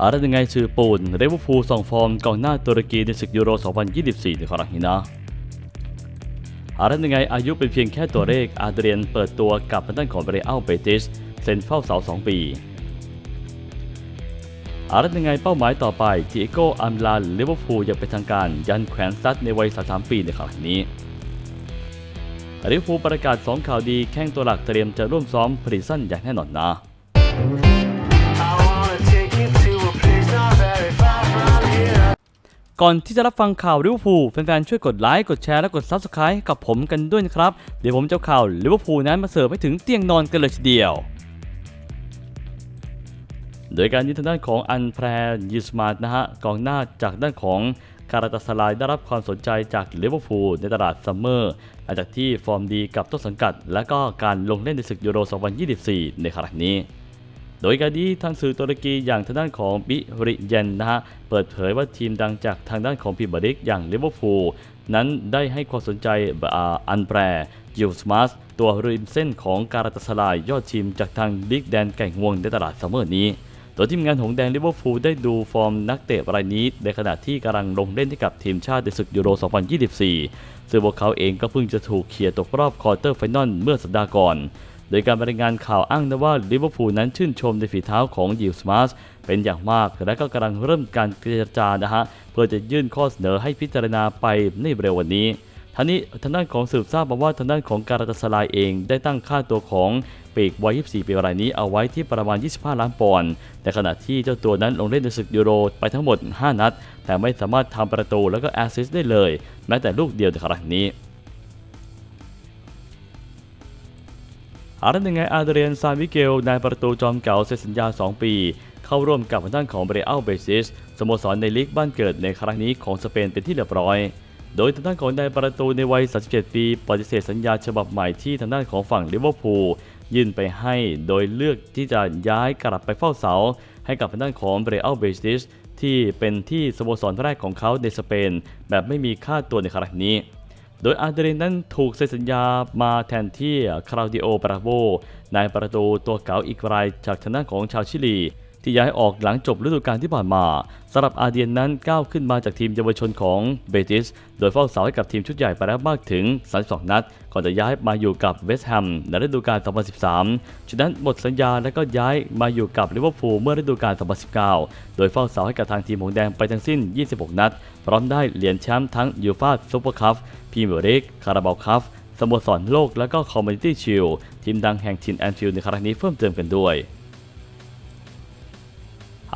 อะไรยังไงชื่อปูนเรเวอร์พูลส่งฟอร์มกองหน้าตุรกีในศึกยูโร 2024 ในครั้งนี้นะอะไรยังไงอายุเป็นเพียงแค่ตัวเลขอาเดรียนเปิดตัวกับทางด้านของเรอัลเบติสเซ็นเฝ้าเสา 2 ปีอะไรยังไงเป้าหมายต่อไปทีโกอัมลานลิเวอร์พูลยังเป็นทางการยันแขวนสตัดในวัย 33 ปีในครั้งนี้ลิเวอร์พูลประกาศ 2 ข่าวดีแข้งตัวหลักเตรียมจะร่วมซ้อมพรีซั่นอย่างแน่นอนนะ ก่อนที่จะรับฟังข่าวลิเวอร์พูลแฟนๆช่วยกดไลค์กดแชร์และกด Subscribe กับผมกันด้วยนะครับ เดี๋ยวผมจะข่าวลิเวอร์พูลนั้นมาเสิร์ฟให้ถึงเตียงนอนกันเลยทีเดียว โดยการยืนทางด้านของอันแพรยิสมาร์นะฮะกองหน้าจากด้านของคาราตาสลายได้รับความสนใจจากลิเวอร์พูลในตลาดซัมเมอร์หลังจากที่ฟอร์มดีกับต้นสังกัด และก็การลงเล่นในศึกยูโร 2024 ในครั้งนี้ โดยการนี้ทางสื่อตุรกีอย่างทางด้านของบิริเยนนะฮะเปิดเผยว่าทีมดังจากทางด้านของพรีเมียร์ลีกอย่างลิเวอร์พูลนั้นได้ให้ความสนใจอันแปรยูสมาสตัวริมเส้นของการาตาสลายยอดทีมจากทางลีกแดนไก่งวงในตลาดซัมเมอร์นี้โดยทีมงานของแดนลิเวอร์พูลได้ดูฟอร์มนักเตะรายนี้ ในขณะที่กำลังลงเล่นให้กับทีมชาติในศึกยูโร 2024 ซึ่งพวกเขาเองก็เพิ่งจะถูกเคลียร์ตกรอบควอเตอร์ไฟนอลเมื่อสัปดาห์ก่อน โดยการรายงานข่าวอ้างนะว่าลิเวอร์พูลนั้นชื่นชมในฝีเท้าของยิลสมาร์สเป็นอย่างมากและก็กำลังเริ่มการเจรจานะฮะเพื่อจะยื่นข้อเสนอให้พิจารณาไปในเร็ววันนี้ท่านี้ทางด้านของสืบทราบมาว่าทางด้านของการาตาสลายเอง ได้ตั้งค่าตัวของปีกวัย 24 ปีรายนี้เอาไว้ที่ประมาณ 25 ล้านปอนด์แต่ขณะที่เจ้าตัวนั้นลงเล่นในศึกยูโรไปทั้งหมด 5 นัด แต่ไม่สามารถทำประตูแล้วก็แอสซิสต์ได้เลย แม้แต่ลูกเดียวในครั้งนี้ อาร์เรนยังไงอาเดเรียนซานวิเกลนายประตูจอมเก่าเซ็นสัญญา 2 ปี เข้าร่วมกับทางด้านของเบรอัลเบซิสสโมสรในลีกบ้านเกิดในครั้งนี้ของสเปนเป็นที่เรียบร้อย โดยทางด้านของนายประตูในวัย 37 ปี ปฏิเสธสัญญาฉบับใหม่ที่ทางด้านของฝั่งลิเวอร์พูลยื่นไปให้โดยเลือกที่จะย้ายกลับไปเฝ้าเสา ให้กับทางด้านของเบรอัลเบซิสที่เป็นที่สโมสรแรกของเขาในสเปน แบบไม่มีค่าตัวในครั้งนี้ โดยอาเดรนนั้นถูกเซ็นสัญญามาแทนที่คาราดิโอบราโวนประตูตัวเก่าอีกรายจากทางด้านของชาวชิลี ที่ย้ายออกหลังจบฤดูกาลที่ผ่านมาสำหรับอาเดียนนั้นก้าวขึ้นมาจากทีมเยาวชนของเบติส โดยเฝ้าเสาให้กับทีมชุดใหญ่ไปแล้วมากถึง 32 นัด ก่อนจะย้ายมาอยู่กับเวสต์แฮมในฤดูกาล 2013ฉะนั้นหมดสัญญาและก็ย้ายมาอยู่กับลิเวอร์พูลเมื่อฤดูกาล 2019 โดยเฝ้าเสาให้กับทางทีมหงแดงไปทั้งสิ้น 26 นัด พร้อมได้เหรียญแชมป์ทั้งยูฟ่าซุปเปอร์คัพพรีเมียร์ลีกคาราบาวคัพสโมสรโลกและก็คอมมูนิตี้ชิลทีมดังแห่งทินแอนฟิลด์ในครั้งนี้เพิ่มเติมกันด้วย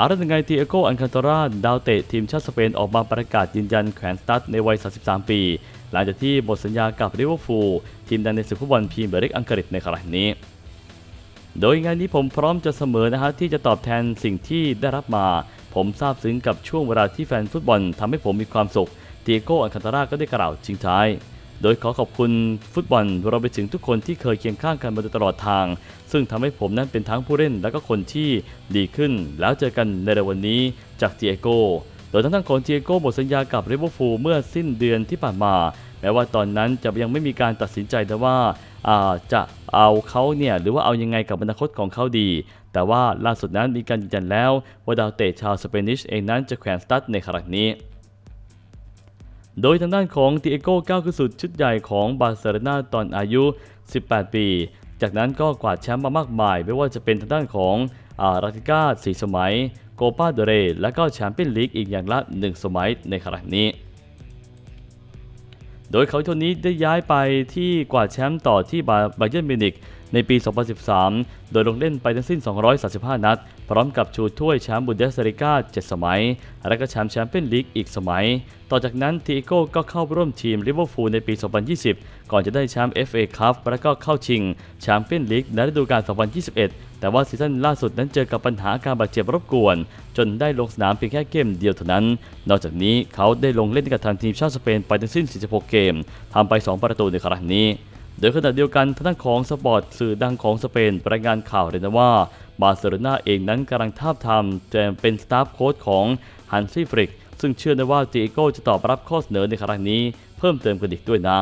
อาร์เรนยังไงตีเอโกอันคันตาราดาวเตะทีมชาติสเปนออกมาประกาศยืนยันแขวนสตั๊ดในวัย 33 ปี หลังจากที่หมดสัญญากับลิเวอร์พูลทีมดังในศึกฟุตบอลพรีเมียร์ลีกอังกฤษในครั้งนี้ โดยงานนี้ผมพร้อมจะเสมอนะฮะที่จะตอบแทนสิ่งที่ได้รับมา ผมซาบซึ้งกับช่วงเวลาที่แฟนฟุตบอลทำให้ผมมีความสุขตีเอโกอันคันตาราก็ได้กล่าวทิ้งท้าย โดยขอขอบคุณฟุตบอลรวมไปถึงทุกคนที่เคยเคียงข้างกันมาโดยตลอดทาง ซึ่งทำให้ผมนั้นเป็นทั้งผู้เล่นและก็คนที่ดีขึ้น แล้วเจอกันในเร็ววันนี้จากเตียโกโดยทั้งทั้งของเตียโกหมดสัญญากับลิเวอร์พูลเมื่อสิ้นเดือนที่ผ่านมาแม้ว่าตอนนั้นจะยังไม่มีการตัดสินใจนะว่าอ่าจะเอาเขาเนี่ยหรือว่าเอายังไงกับอนาคตของเขาดี แต่ว่าล่าสุดนั้นมีการยืนยันแล้วว่าดาวเตะชาวสเปนิชเองนั้นจะแขวนสตัดในครั้งนี้ โดยทางด้านของติเอโก้ก้าวขึ้นสู่ชุดใหญ่ของบาร์เซโลนาตอนอายุ 18 ปี จากนั้นก็กวาดแชมป์มามากมาย ไม่ว่าจะเป็นทางด้านของอาราติก้าสีสมัย โกปาเดเร และก็แชมเปี้ยนลีกอีกอย่างละ 1 สมัยในครั้งนี้ โดยเขาคนนี้ได้ย้ายไปที่กวาดแชมป์ต่อที่บาบาเยิร์นมิวนิกในปี 2013 โดยลงเล่นไปทั้งสิ้น 235 นัด พร้อมกับชูถ้วยแชมป์บุนเดสลิกา7 สมัย และก็แชมป์แชมเปี้ยนลีกอีกสมัย ต่อจากนั้นทีโก้ก็เข้าร่วมทีมลิเวอร์พูลในปี 2020 ก่อนจะได้แชมป์ FA คัพและก็เข้าชิงแชมเปี้ยนลีกในฤดูกาล 2021 แต่ว่าซีซั่นล่าสุดนั้นเจอกับปัญหาการบาดเจ็บรบกวน จนได้ลงสนามเพียงแค่เกมเดียวเท่านั้น นอกจากนี้เขาได้ลงเล่นกับทางทีมชาติสเปนไปทั้งสิ้น 46 เกมทำไป 2 ประตูในครั้งนี้ โดยขณะเดียวกันทางด้านของสปอร์ตสื่อดังของสเปนรายงานข่าวเลยนะว่าบาร์เซโลนาเองนั้นกำลังทาบทามจะเป็นสตาฟโค้ชของฮันซี่ฟริกซึ่งเชื่อได้ว่าตีโก้จะตอบรับข้อเสนอในครั้งนี้เพิ่มเติมกันอีกด้วยนะ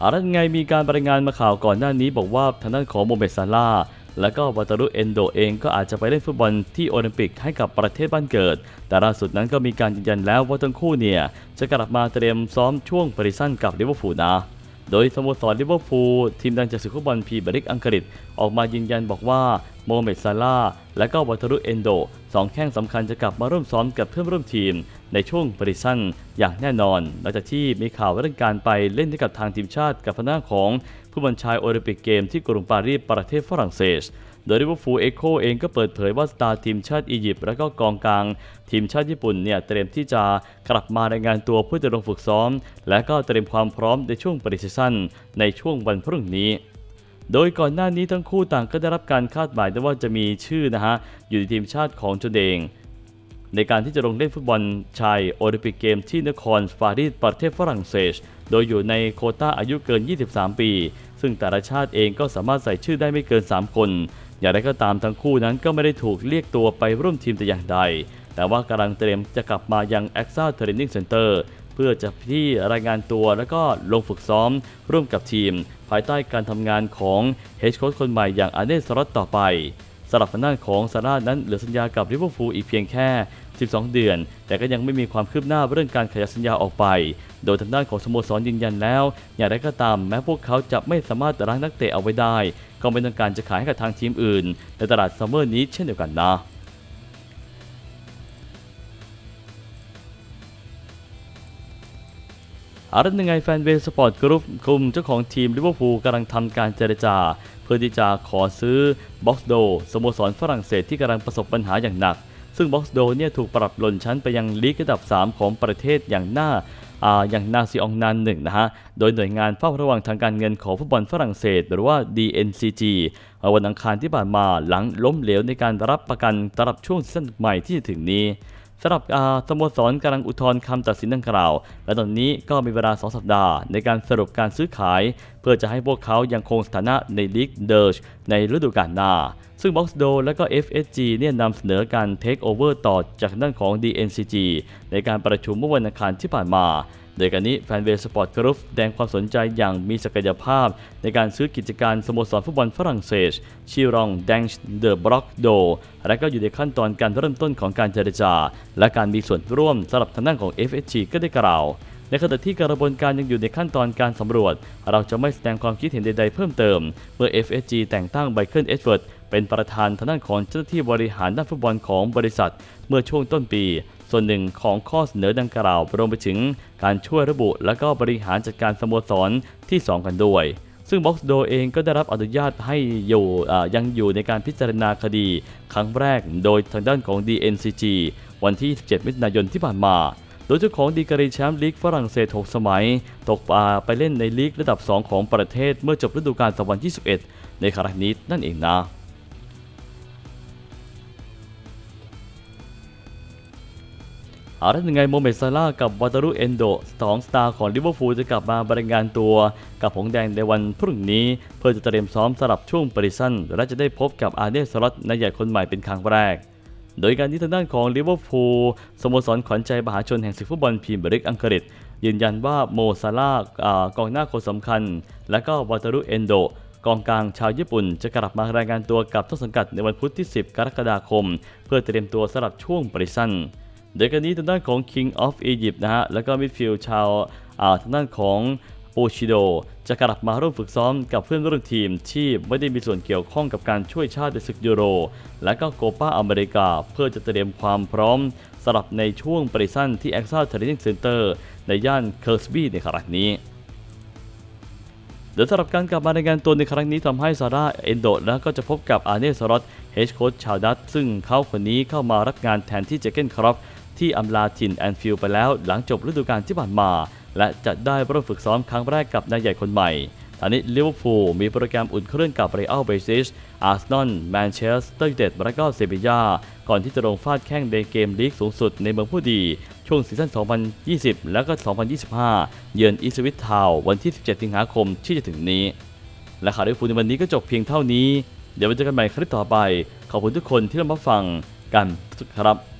ออะไรยังไงมีการรายงานมาข่าวก่อนหน้านี้บอกว่าทางด้านของโมเมซาลา และก็วัตารุเอนโดเองก็อาจจะไปเล่นฟุตบอลที่โอลิมปิกให้กับประเทศบ้านเกิด แต่ล่าสุดนั้นก็มีการยืนยันแล้วว่าทั้งคู่เนี่ยจะกลับมาเตรียมซ้อมช่วงปริสั้นกับลิเวอร์พูลนะ โดยสโมสรลิเวอร์พูลทีมดังจากศึกฟุตบอลพีบริกอังกฤษ ออกมายืนยันบอกว่าโมเมดซาลาและก็วัตรุเอนโดสองแข้งสำคัญจะกลับมาร่วมซ้อมกับเพื่อนร่วมทีม ในช่วงปริสั้นอย่างแน่นอนหลังจากที่มีข่าวเรื่องการไปเล่นให้กับทางทีมชาติกับพน้าของผู้บัญชายโอลิมปิกเกมที่กรุงปารีสประเทศฝรั่งเศส โดยลิเวอร์พูลเอโคเองก็เปิดเผยว่าสตาร์ทีมชาติอียิปต์และก็กองกลาง ทีมชาติญี่ปุ่นเนี่ยเตรียมที่จะกลับมารายงานตัวเพื่อจะลงฝึกซ้อม และก็เตรียมความพร้อมในช่วงปริซีซั่นในช่วงวันพรุ่งนี้โดยก่อนหน้านี้ทั้งคู่ต่างก็ได้รับการคาดหมายได้ว่าจะมีชื่อนะฮะ อยู่ในทีมชาติของตนเองในการที่จะลงเล่นฟุตบอลชายโอลิมปิกเกมที่นครปารีสประเทศฝรั่งเศส โดยอยู่ในโคต้าอายุเกิน 23 ปี ซึ่งแต่ละชาติเองก็สามารถใส่ชื่อได้ไม่เกิน 3 คน อย่างไรก็ตามทั้งคู่นั้นก็ไม่ได้ถูกเรียกตัวไปร่วมทีมแต่อย่างใด แต่ว่ากำลังเตรียมจะกลับมายัง a x a Training Center เพื่อจะที่รายงานตัวแล้วก็ลงฝึกซ้อมร่วมกับทีม ภายใต้การทำงานของเฮดโค้ชคนใหม่อย่างอาเนสรอตต่อไป สำหรับทางด้านของซาร่านั้นเหลือสัญญากับลิเวอร์พูลอีกเพียงแค่ 12 เดือน แต่ก็ยังไม่มีความคืบหน้าเรื่องการขยายสัญญาออกไป โดยทางด้านของสโมสรยืนยันแล้ว อย่างไรก็ตามแม้พวกเขาจะไม่สามารถรั้งนักเตะเอาไว้ได้ ก็ไม่ต้องการจะขายให้กับทางทีมอื่น ในตลาดซัมเมอร์นี้เช่นเดียวกันนะ อารันยังไงแฟนเวสปอร์ตกรุ๊ปกลุ่มเจ้าของทีมลิเวอร์พูลกำลังทำการเจรจา เพื่อที่จะขอซื้อบ็อกซ์โดสโมสรฝรั่งเศสที่กำลังประสบปัญหาอย่างหนัก ซึ่งบ็อกซ์โดเนี่ยถูกปรับหล่นชั้นไปยังลีกระดับ 3 ของประเทศอย่างหน้าอ่าอย่างนาซีอองนันหนึ่งนะฮะ โดยหน่วยงานเฝ้าระวังทางการเงินของฟุตบอลฝรั่งเศส หรือว่า DNCG วันอังคารที่ผ่านมาหลังล้มเหลวในการรับประกันตรับช่วงซีซั่นใหม่ที่จะถึงนี้ สำหรับสโมสรกำลังอุทธรณ์คำตัดสินดังกล่าว และตอนนี้ก็มีเวลา 2 สัปดาห์ ในการสรุปการซื้อขาย เพื่อจะให้พวกเขายังคงสถานะในลีกเดิร์ชในฤดูกาลหน้า ซึ่ง Box d o และก็ FSG เนี่ยนำเสนอการเทคโอเวอร์ต่อจากด้านของ DNCG ในการประชุมเมื่อวันอังคารที่ผ่านมา โดยการนี้แฟนเวย์สปอร์ตกรุ๊ปแสดงความสนใจอย่างมีศักยภาพ ในการซื้อกิจการสโมสรฟุตบอลฝรั่งเศส ชิรองแดงเดอะบล็อกโด และก็อยู่ในขั้นตอนการเริ่มต้นของการเจรจา และการมีส่วนร่วมสำหรับทางด้านของ FSG ก็ได้กล่าวในขณะที่กระบวนการยังอยู่ในขั้นตอนการสำรวจ เราจะไม่แสดงความคิดเห็นใดๆเพิ่มเติม เมื่อ FSG แต่งตั้งไบเคิลเอ็ดเวิร์ดเป็นประธานทางด้านของเจ้าหน้าที่บริหารด้านฟุตบอลของบริษัท เมื่อช่วงต้นปี ส่วนหนึ่งของข้อเสนอดังกล่าวรวมไปถึงการช่วยระบุ และก็บริหารจัดการสโมสรที่ 2 กันด้วย ซึ่ง Box d o เองก็ได้รับอนุญาตให้อยู่ยังอยู่ในการพิจารณาคดี ครั้งแรกโดยทางด้านของ DNCG วันที่ 17 มิถุนายนที่ผ่านมาโดยเจ้าของดีกรีแชมป์ลีกฝรั่งเศส 6 สมัย ตกปลาไปเล่นในลีกระดับ 2 ของประเทศเมื่อจบฤดูกาล2021 ในครั้งนี้นั่นเองนะ เอาละยังไงโมเมดซาร่ากับวาตารุเอนโดสองสตาร์ของลิเวอร์พูลจะกลับมาบรรยายงานตัว กับหงแดงในวันพรุ่งนี้ เพื่อจะเตรียมซ้อมสำหรับช่วงปริซันและจะได้พบกับอาร์เนสลอตนายใหญ่คนใหม่เป็นครั้งแรก โดยการที่ทางด้านของลิเวอร์พูลสโมสรขวัญใจมหาชนแห่งศึกฟุตบอลพรีเมียร์ลีกอังกฤษ ยืนยันว่าโมซาร่าห์อ่ากองหน้าคนสำคัญ และก็วาตารุเอนโดกองกลางชาวญี่ปุ่นจะกลับมารายงานตัวกับต้นสังกัดในวันพุธที่ 10 กรกฎาคม เพื่อเตรียมตัวสำหรับช่วงปริซัน โดยการนี้ทางด้านของ King of Egypt นะฮะ แล้วก็มิดฟิลด์ชาวทางด้านของปูชิโด จะกลับมาร่วมฝึกซ้อมกับเพื่อนร่วมทีมที่ไม่ได้มีส่วนเกี่ยวข้องกับการช่วยชาติในศึกยูโร และก็โกปาอเมริกา เพื่อจะเตรียมความพร้อมสำหรับในช่วงปริซันที่ a x a Training Center ในย่านเคิร์สบีในครั้งนี้โดยสำหรับการกลับมาในงานตัวในครั้งนี้ทำให้ซาร่าเอนโดแล้วก็จะพบกับอาร์เนสรอตเฮดโค้ชชาวดัตซึ่งเขาคนนี้เข้ามารับงานแทนที่เจเกนครอป ที่อำลาถิ่นแอนฟิลไปแล้วหลังจบฤดูกาลที่ผ่านมา และจะได้ร่วมฝึกซ้อมครั้งแรกกับนายใหญ่คนใหม่ตอนนี้ลิเวอร์พูลมีโปรแกรมอุ่นเครื่องกับเรอัลเบซิสอาร์เซนอลแมนเชสเตอร์ยูไนเต็ดและก็เซบียาก่อนที่จะลงฟาดแข้งในเกมลีกสูงสุดในเมืองผู้ดี ช่วงซีซั่น 2020 แล้วก็ 2025 เยือนอีสวิตทาววันที่ 17 สิงหาคมที่จะถึงนี้ และข่าวด้วยฟูในวันนี้ก็จบเพียงเท่านี้ เดี๋ยวไว้เจอกันใหม่คลิปต่อไป ขอบคุณทุกคนที่รับฟังกันครับ